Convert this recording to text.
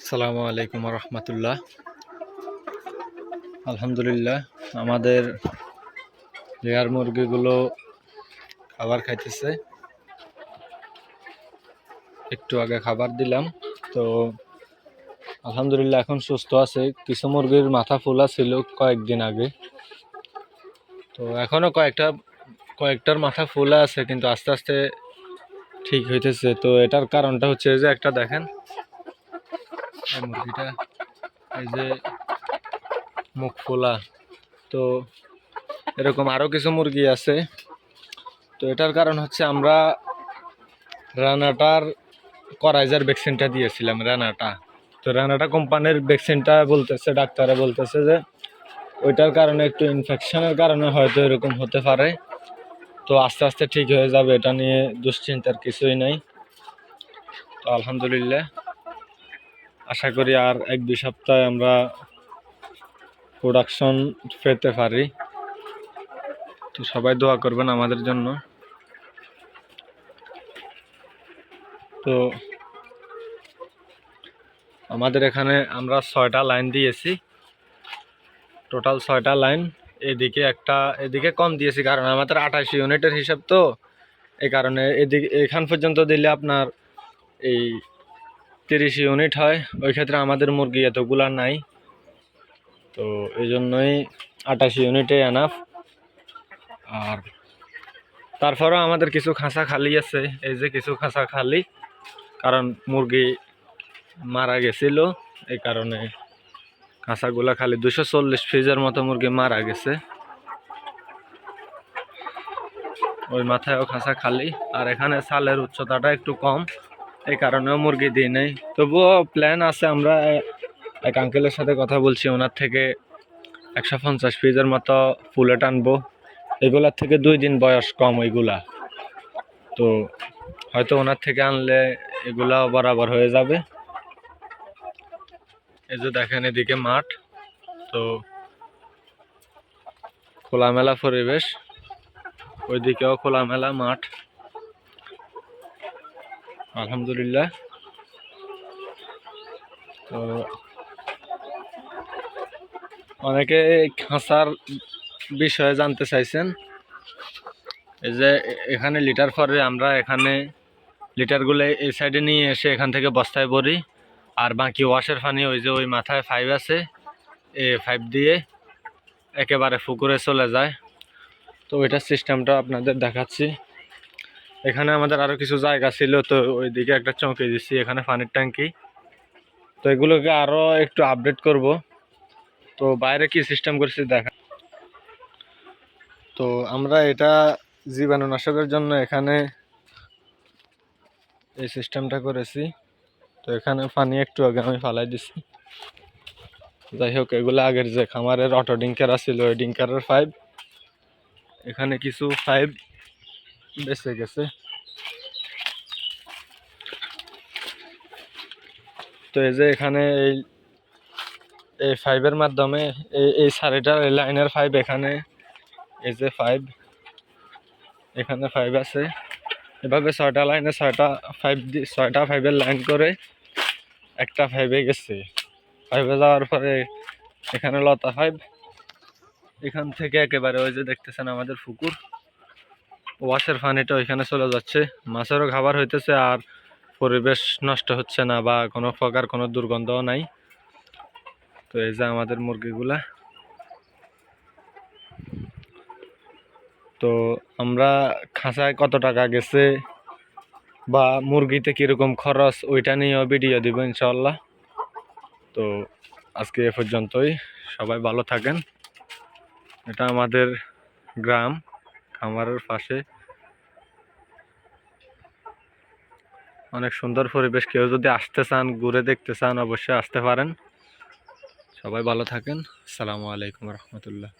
আসসালামু আলাইকুম রহমতুল্লাহ আলহামদুলিল্লাহ, আমাদের লেয়ার মুরগিগুলো খাবার খাইতেছে। একটু আগে খাবার দিলাম, তো আলহামদুলিল্লাহ এখন সুস্থ আছে। কিছু মুরগির মাথা ফোলা ছিল কয়েকদিন আগে। তো এখনও কয়েকটা, কয়েকটার মাথা ফোলা আছে, কিন্তু আস্তে আস্তে ঠিক হইতেছে। তো এটার কারণটা হচ্ছে যে একটা দেখেন এই মুরগিটা, এই যে মুখ ফোলা। তো এরকম আরও কিছু মুরগি আছে। তো এটার কারণ হচ্ছে আমরা রানাটার করাইজার ভ্যাকসিনটা দিয়েছিলাম, রানাটা। তো রানাটা কোম্পানির ভ্যাকসিনটা বলতেছে, ডাক্তারে বলতেছে যে ওইটার কারণে একটু ইনফেকশনের কারণে হয়তো এরকম হতে পারে। তো আস্তে আস্তে ঠিক হয়ে যাবে, এটা নিয়ে দুশ্চিন্তার কিছুই নাই। তো আলহামদুলিল্লাহ। আশা করি আর এক, দুই সপ্তাহে আমরা প্রোডাকশন পেতে পারি। তো সবাই দোয়া করবেন আমাদের জন্য। তো আমাদের এখানে আমরা ছয়টা লাইন দিয়েছি। টোটাল ছয়টা লাইন। এদিকে একটা, এদিকে কম দিয়েছি কারণ আমাদের আঠাশ ইউনিটের হিসাব তো। এই কারণে এদিকে, এখান পর্যন্ত দিলে আপনার এই তিরিশ ইউনিট হয়। ওই ক্ষেত্রে আমাদের মুরগি এতগুলা নাই। তো এই জন্যই আঠাশ ইউনিটে এনাফ আর তারপরেও আমাদের কিছু খাঁচা খালি আছে। এই যে কিছু খাঁচা খালি, কারণ মুরগি মারা গেছিল। এই কারণে খাঁচাগুলা খালি দুশো চল্লিশ ফ্রিজের মতো মুরগি মারা গেছে। ওই মাথায়ও খাঁচা খালি। আর এখানে সালের উচ্চতাটা একটু কম। এই কারণেও মুরগি দিই নাই। তবুও প্ল্যান আছে, আমরা এক আঙ্কেলের সাথে কথা বলছি, ওনার থেকে একশো পঞ্চাশ পিসের মতো ফুলেট আনব। এগুলার থেকে দুই দিন বয়স কম ওইগুলা। তো হয়তো ওনার থেকে আনলে এগুলা বরাবর হয়ে যাবে। এই যে দেখেন এদিকে মাঠ, তো খোলামেলা পরিবেশ। ওইদিকেও খোলামেলা মাঠ। আলহামদুলিল্লাহ। তো অনেকে খাঁচার বিষয়ে জানতে চাইছেন। এই যে এখানে লিটার পরে আমরা এখানে লিটারগুলো এই সাইডে নিয়ে এসে এখান থেকে বস্তায় ভরি। আর বাকি ওয়াশের পানি ওই যে ওই মাথায় ফাইভ আছে, এ ফাইভ দিয়ে একেবারে পুকুরে চলে যায়। তো ওইটার সিস্টেমটা আপনাদের দেখাচ্ছি। এখানে আমাদের আরও কিছু জায়গা ছিল, তো ওইদিকে একটা চমকে দিচ্ছি এখানে পানির ট্যাঙ্কি। তো এগুলোকে আরও একটু আপডেট করব। তো বাইরে কি সিস্টেম করছি দেখা। তো আমরা এটা জীবাণুনাশকের জন্য এখানে এই সিস্টেমটা করেছি। তো এখানে পানি একটু আগে আমি ফালাই দিছি। যাই হোক, এগুলো আগের যে খামারের অটো ডিঙ্কার আছিল, ওই ডিঙ্কারের পাইপ এখানে কিছু পাইপ বেঁচে গেছে। তো এই যে এখানে এই এই ফাইভের মাধ্যমে এই এই সারিটার এই লাইনের ফাইভ এখানে, এই যে ফাইভ এখানে ফাইভ আছে। এভাবে ছয়টা লাইনে ছয়টা ফাইভ দি, ছয়টা ফাইভের লাইন করে একটা ফাইভে গেছে। ফাইভে যাওয়ার পরে এখানে লতা ফাইভ এখান থেকে একেবারে ওই যে দেখতেছেন আমাদের পুকুর ওয়াশের পানিটা ওইখানে চলে যাচ্ছে। মাছেরও খাবার হইতেছে আর পরিবেশ নষ্ট হচ্ছে না বা কোনো প্রকার কোনো দুর্গন্ধও নাই। তো এই যে আমাদের মুরগিগুলা। তো আমরা খাঁচায় কত টাকা গেছে বা মুরগিতে কীরকম খরচ ওইটা নিয়েও ভিডিও দিব ইনশাল্লাহ তো আজকে এ পর্যন্তই। সবাই ভালো থাকেন। এটা আমাদের গ্রাম, খামারের পাশে। অনেক সুন্দর পরিবেশ। কেউ যদি আসতে চান, ঘুরে দেখতে চান, অবশ্যই আসতে পারেন। সবাই ভালো থাকেন। আসসালামু আলাইকুম রহমতুল্লাহ।